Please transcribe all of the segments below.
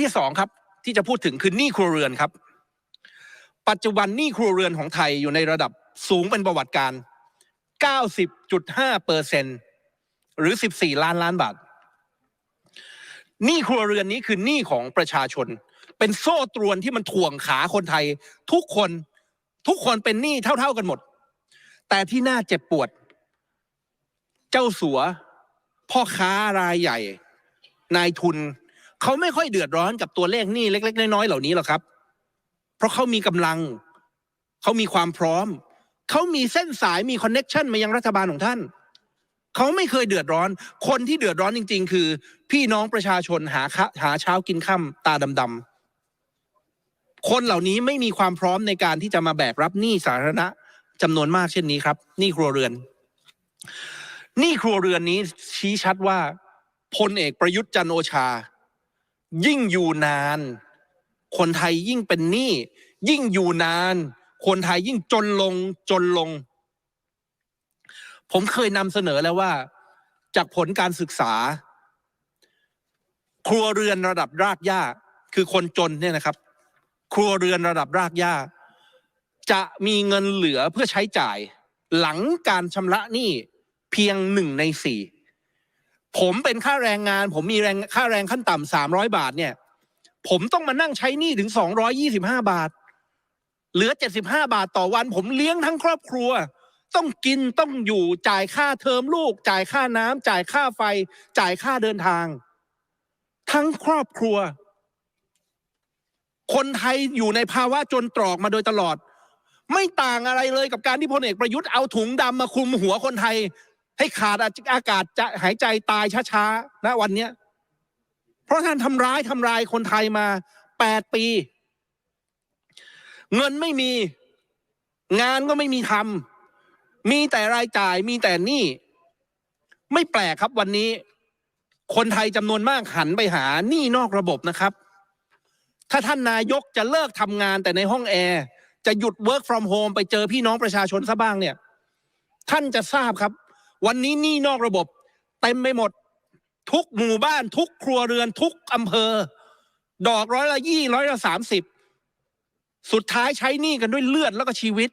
ที่สองครับที่จะพูดถึงคือหนี้ครัวเรือนครับ ปัจจุบันหนี้ครัวเรือนของไทยอยู่ในระดับสูงเป็นประวัติการ 90.5เปอร์เซ็นหรือ 14 ล้านล้านบาทหนี้ครัวเรือนนี้คือหนี้ของประชาชน เป็นโซ่ตรวนที่มันถ่วงขาคนไทย ทุกคนทุกคนเป็นหนี้เท่า ๆกันหมด แต่ที่น่าเจ็บปวด เจ้าสัว พ่อค้ารายใหญ่ นายทุน เขาไม่ค่อยเดือดร้อนกับตัวเลขหนี้เล็ก ๆ น้อยๆเหล่านี้หรอกครับ เพราะเขามีกำลัง เขามีความพร้อม เขามีเส้นสายมีคอนเน็ชันมายังรัฐบาลของท่าน เขาไม่เคยเดือดร้อน คนที่เดือดร้อนจริง ๆ คือ พี่น้องประชาชนหาข้าหาเช้ากินค่ำตาดำๆคนเหล่านี้ไม่มีความพร้อมในการที่จะมาแบกรับหนี้สาธารณะจำนวนมากเช่นนี้ครับหนี้ครัวเรือนหนี้ครัวเรือนนี้ชี้ชัดว่าพลเอกประยุทธ์จันโอชา ยิ่งอยู่นาน คนไทยยิ่งเป็นหนี้ยิ่งอยู่นาน คนไทยยิ่งจนลงจนลง ผมเคยนำเสนอแล้วว่า จากผลการศึกษา ครัวเรือนระดับรากหญ้าคือคนจนเนี่ยนะครับ ครัวเรือนระดับรากหญ้าจะมีเงินเหลือเพื่อใช้จ่าย หลังการชำระหนี้เพียงหนึ่งในสี่ ผมเป็นค่าแรงงานผมมีแรงค่าแรงขั้นต่ำสามร้อยบาทเนี่ยผมต้องมานั่งใช้หนี้ถึงสองร้อยี่สิบห้าบาท เหลือเจ็ดสิบห้าบาทต่อวัน ผมเลี้ยงทั้งครอบครัว ต้องกินต้องอยู่จ่ายค่าเทอมลูก จ่ายค่าน้ำจ่ายค่าไฟ จ่ายค่าเดินทาง ทั้งครอบครัว คนไทยอยู่ในภาวะจนตรอกมาโดยตลอด ไม่ต่างอะไรเลยกับการที่พลเอกประยุทธ์เอาถุงดำมาคลุมหัวคนไทย ให้ขาดอากาศจะหายใจตายช้าๆณวันเนี้ยเพราะท่านทำร้ายทำลายคนไทยมาแปดปี เงินไม่มี งานก็ไม่มีทำมีแต่รายจ่ายมีแต่หนี้ไม่แปลกครับวันนี้ คนไทยจำนวนมากหันไปหาหนี้นอกระบบนะครับ ถ้าท่านนายกจะเลิกทำงานแต่ในห้องแอร์จะหยุด work from home ไปเจอพี่น้องประชาชนซะบ้างเนี่ย ท่านจะทราบครับ วันนี้หนี้นอกระบบเต็มไปหมด ทุกหมู่บ้าน ทุกครัวเรือน ทุกอำเภอ ดอกร้อยละยี่ร้อยละสามสิบสุดท้ายใช้หนี้กันด้วยเลือดแล้วก็ชีวิต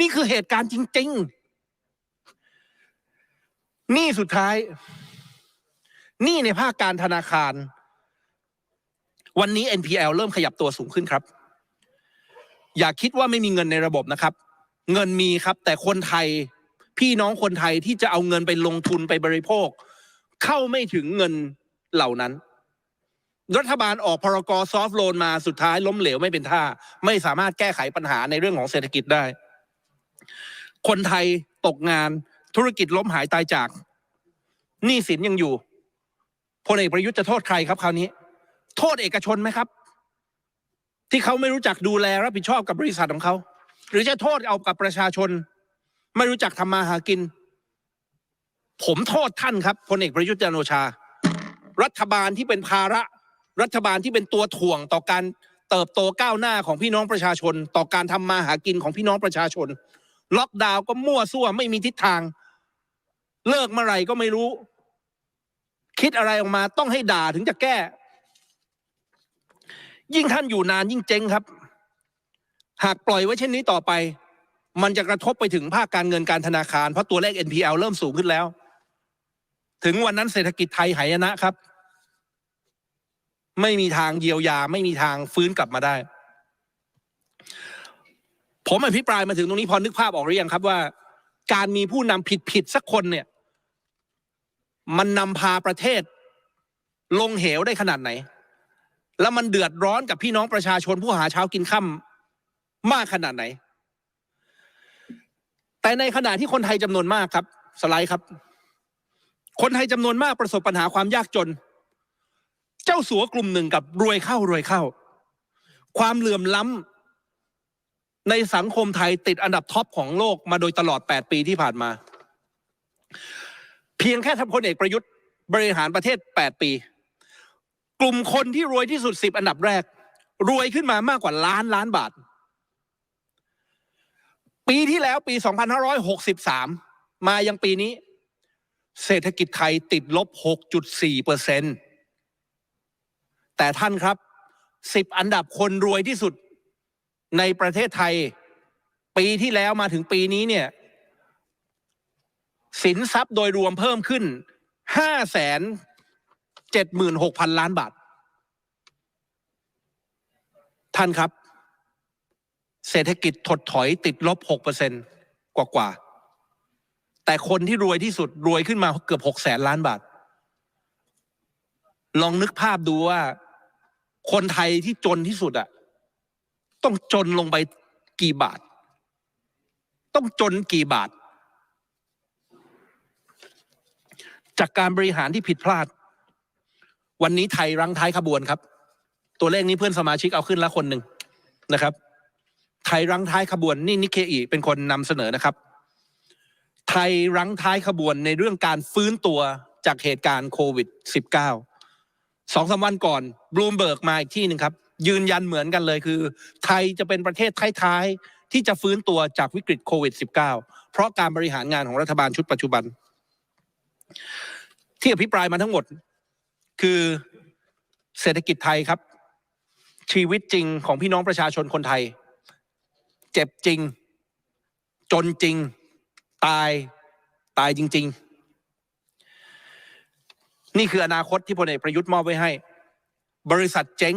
นี่คือเหตุการณ์จริง ๆ หนี้สุดท้าย หนี้ในภาคการธนาคาร วันนี้ NPL เริ่มขยับตัวสูงขึ้นครับ อย่าคิดว่าไม่มีเงินในระบบนะครับ เงินมีครับ แต่คนไทย พี่น้องคนไทยที่จะเอาเงินไปลงทุนไปบริโภค เข้าไม่ถึงเงินเหล่านั้น รัฐบาลออกพรกรซอฟท์โลนมาสุดท้ายล้มเหลวไม่เป็นท่า ไม่สามารถแก้ไขปัญหาในเรื่องของเศรษฐกิจได้ คนไทยตกงานธุรกิจล้มหายตายจากหนี้สินยังอยู่พลเอกประยุทธ์จะโทษใครครับคราวนี้ โทษเอกชนไหมครับ ที่เขาไม่รู้จักดูแลรับผิดชอบกับบริษัทของเขา หรือจะโทษเอากับประชาชน ไม่รู้จักทำมาหากิน ผมโทษท่านครับพลเอกประยุทธ์จันโอชา รัฐบาลที่เป็นภาระ รัฐบาลที่เป็นตัวถ่วงต่อการเติบโตก้าวหน้าของพี่น้องประชาชน ต่อการทำมาหากินของพี่น้องประชาชน ล็อกดาวน์ก็มั่วซั่วไม่มีทิศทาง เลิกเมื่อไหร่ก็ไม่รู้ คิดอะไรออกมาต้องให้ด่าถึงจะแก้ ยิ่งท่านอยู่นานยิ่งเจ๊งครับ หากปล่อยไว้เช่นนี้ต่อไป มันจะกระทบไปถึงภาคการเงินการธนาคาร เพราะตัวเลข NPL เริ่มสูงขึ้นแล้ว ถึงวันนั้นเศรษฐกิจไทยหายนะครับ ไม่มีทางเยียวยา ไม่มีทางฟื้นกลับมาได้ ผมอภิปรายมาถึงตรงนี้พอนึกภาพออกหรือยังครับว่า การมีผู้นำผิดผิดสักคนเนี่ย มันนำพาประเทศ ลงเหวได้ขนาดไหน แล้วมันเดือดร้อนกับพี่น้องประชาชนผู้หาเช้ากินค่ำมากขนาดไหน แต่ในขณะที่คนไทยจำนวนมากครับสไลด์ครับ คนไทยจำนวนมากประสบปัญหาความยากจน เจ้าสัวกลุ่มหนึ่งกับรวยเข้ารวยเข้า ความเหลื่อมล้ำในสังคมไทยติดอันดับท็อปของโลกมาโดยตลอด 8 ปีที่ผ่านมา เพียงแค่ทำพลเอกประยุทธ์บริหารประเทศ 8 ปี กลุ่มคนที่รวยที่สุด 10 อันดับแรก รวยขึ้นมามากกว่าล้านล้านบาท ปีที่แล้วปี 2563 มายังปีนี้ เศรษฐกิจไทยติดลบ 6.4เปอร์เซ็นต์แต่ท่านครับสิบอันดับคนรวยที่สุดในประเทศไทย ปีที่แล้วมาถึงปีนี้เนี่ยสินทรัพย์โดยรวมเพิ่มขึ้นห้าแสนเจ็ดหมื่นหกพันล้านบาท ท่านครับ เศรษฐกิจถดถอยติดลบหกเปอร์เซ็นกว่ากว่าๆแต่คนที่รวยที่สุดรวยขึ้นมาเกือบหกแสนล้านบาท ลองนึกภาพดูว่า คนไทยที่จนที่สุดอะต้องจนลงไปกี่บาท ต้องจนกี่บาท จากการบริหารที่ผิดพลาด วันนี้ไทยรั้งท้ายขบวนครับ ตัวเลขนี้เพื่อนสมาชิกเอาขึ้นล้วคนหนึ่งนะครับ ไทยรั้งท้ายขบวนนี่นิเคอีเป็นคนนำเสนอนะครับ ไทยรั้งท้ายขบวนในเรื่องการฟื้นตัวจากเหตุการณ์โควิด -19 สองสามวันก่อนบลูมเบิร์กมาอีกที่หนึ่งครับ ยืนยันเหมือนกันเลยคือ ไทยจะเป็นประเทศท้ายๆที่จะฟื้นตัวจากวิกฤตโควิด -19 เพราะการบริหารงานของรัฐบาลชุดปัจจุบัน ที่อภิปรายมาทั้งหมด คือเศรษฐกิจไทยครับ ชีวิตจริงของพี่น้องประชาชนคนไทย เจ็บจริง จนจริง ตายตายจริง ๆ นี่คืออนาคตที่พลเอกประยุทธ์มอบไว้ให้ บริษัทเจ๊ง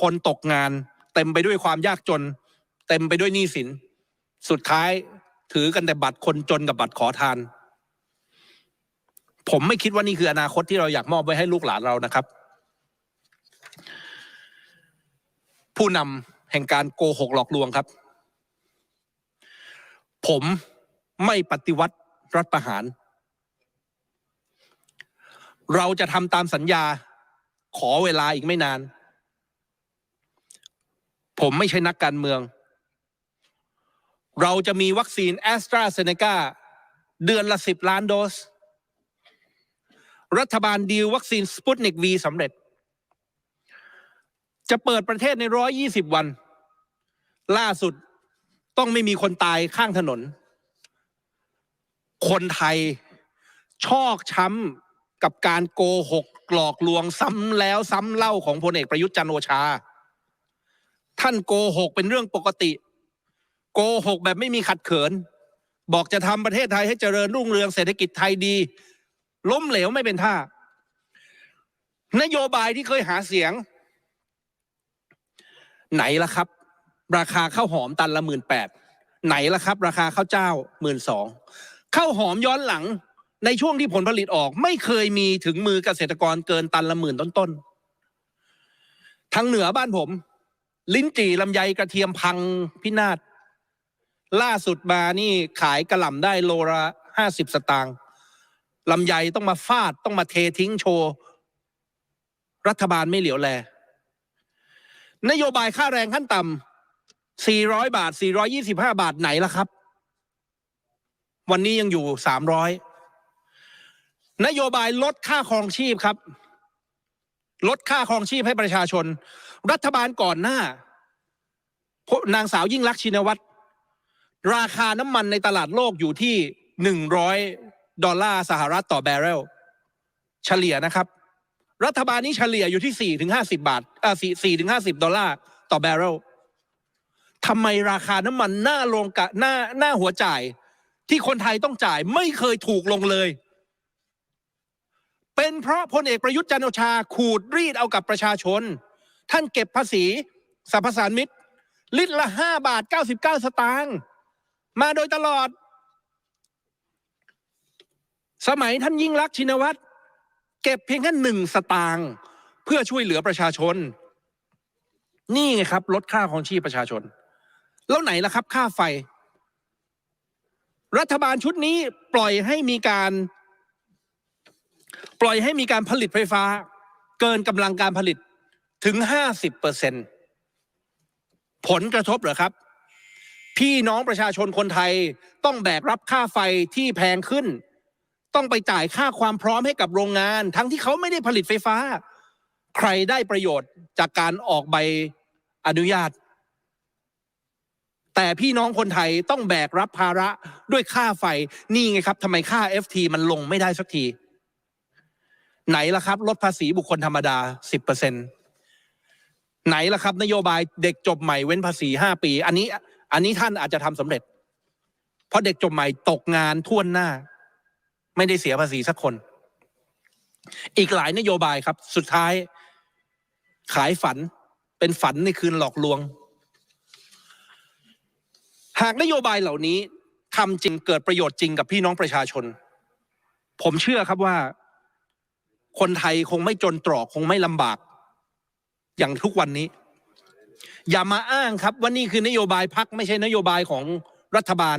คนตกงาน เต็มไปด้วยความยากจน เต็มไปด้วยหนี้สิน สุดท้ายถือกันแต่บัตรคนจนกับบัตรขอทาน ผมไม่คิดว่านี่คืออนาคตที่เราอยากมอบไว้ให้ลูกหลานเรานะครับ ผู้นำแห่งการโกหกหลอกลวงครับ ผมไม่ปฏิวัติรัฐประหาร เราจะทำตามสัญญาขอเวลาอีกไม่นาน ผมไม่ใช่นักการเมือง เราจะมีวัคซีนแอสตราเซเนกาเดือนละสิบล้านโดส รัฐบาลดีลวัคซีนสปุตนิกวีสำเร็จ จะเปิดประเทศในร้อยยี่สิบวัน ล่าสุด ต้องไม่มีคนตายข้างถนน คนไทยชอกช้ำกับการโกหกหลอกลวงซ้ำแล้วซ้ำเล่าของพลเอกประยุทธ์จันโอชา ท่านโกหกเป็นเรื่องปกติ โกหกแบบไม่มีขัดเขิน บอกจะทำประเทศไทยให้เจริญรุ่งเรืองเศรษฐกิจไทยดี ล้มเหลวไม่เป็นท่า นโยบายที่เคยหาเสียง ไหนล่ะครับ ราคาข้าวหอมตันละหมื่นแปดไหนล่ะครับ ราคาข้าวเจ้าหมื่นสองข้าวหอมย้อนหลังในช่วงที่ผลผลิตออก ไม่เคยมีถึงมือเกษตรกรเกินตันละหมื่นต้นๆทางเหนือบ้านผม ลิ้นจี่ลำไยกระเทียมพังพินาศล่าสุดมานี่ขายกระหล่ำได้โลละห้าสิบสตางค์ลำไยต้องมาฟาดต้องมาเททิ้งโชว์ รัฐบาลไม่เหลียวแล นโยบายค่าแรงขั้นต่ำ 400 บาท 425 บาทไหนล่ะครับ วันนี้ยังอยู่ 300 นโยบายลดค่าครองชีพครับ ลดค่าครองชีพให้ประชาชน รัฐบาลก่อนหน้า นางสาวยิ่งลักษณ์ชินวัตร ราคาน้ำมันในตลาดโลกอยู่ที่ 100 ดอลลาร์สหรัฐต่อแบเรล เฉลี่ยนะครับ รัฐบาลนี้เฉลี่ยอยู่ที่ 4-50 บาทอ่า4-50 ดอลลาร์ต่อแบเรล ทำไมราคาน้ำมันหน้าลงกะหน้าหน้าหัวจ่าย ที่คนไทยต้องจ่ายไม่เคยถูกลงเลย เป็นเพราะพลเอกประยุทธ์จันทร์โอชาขูดรีดเอากับประชาชน ท่านเก็บภาษีสรรพสานมิตร ลิตรละห้าบาทเก้าสิบเก้าสตางค์มาโดยตลอด สมัยท่านยิ่งรักชินวัตรเก็บเพียงแค่หนึ่งสตางค์เพื่อช่วยเหลือประชาชน นี่ไงครับ ลดค่าของชีพประชาชน แล้วไหนล่ะครับค่าไฟ รัฐบาลชุดนี้ปล่อยให้มีการ ปล่อยให้มีการผลิตไฟฟ้า เกินกำลังการผลิตถึงห้าสิบเปอร์เซ็นผลกระทบเหรอครับ พี่น้องประชาชนคนไทยต้องแบกรับค่าไฟที่แพงขึ้น ต้องไปจ่ายค่าความพร้อมให้กับโรงงาน ทั้งที่เขาไม่ได้ผลิตไฟฟ้า ใครได้ประโยชน์จากการออกใบอนุญาต แต่พี่น้องคนไทยต้องแบกรับภาระด้วยค่าไฟนี่ไงครับทำไมค่า FT มันลงไม่ได้สักที ไหนล่ะครับ ลดภาษีบุคคลธรรมดา 10%ไหนล่ะครับ นโยบายเด็กจบใหม่เว้นภาษีห้าปี อันนี้ อันนี้ท่านอาจจะทำสำเร็จ เพราะเด็กจบใหม่ตกงานท่วนหน้า ไม่ได้เสียภาษีสักคน อีกหลายนโยบายครับ สุดท้ายขายฝันเป็นฝันในคืนหลอกลวง หากนโยบายเหล่านี้ทำจริงเกิดประโยชน์จริงกับพี่น้องประชาชน ผมเชื่อครับว่า คนไทยคงไม่จนตรอกคงไม่ลำบาก อย่างทุกวันนี้ อย่ามาอ้างครับว่านี่คือนโยบายพักไม่ใช่นโยบายของรัฐบาล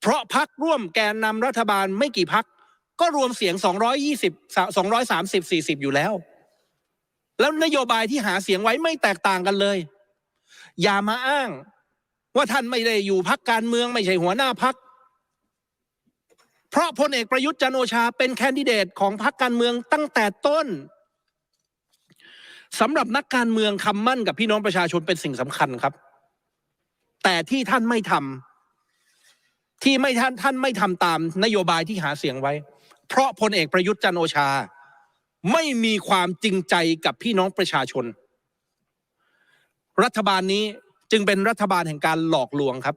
เพราะพักร่วมแกนนำรัฐบาลไม่กี่พักก็รวมเสียง 220 230 40 อยู่แล้ว แล้วนโยบายที่หาเสียงไว้ไม่แตกต่างกันเลย อย่ามาอ้าง ว่าท่านไม่ได้อยู่พักการเมืองไม่ใช่หัวหน้าพัก เพราะพลเอกประยุทธ์จันโอชาเป็นแคนดิเดตของพรรคการเมืองตั้งแต่ต้นสำหรับนักการเมืองคำมั่นกับพี่น้องประชาชนเป็นสิ่งสำคัญครับ แต่ที่ท่านไม่ทำที่ไม่ท่านท่านไม่ทำตามนโยบายที่หาเสียงไว้ เพราะพลเอกประยุทธ์จันโอชา ไม่มีความจริงใจกับพี่น้องประชาชน รัฐบาลนี้ จึงเป็นรัฐบาลแห่งการหลอกลวงครับ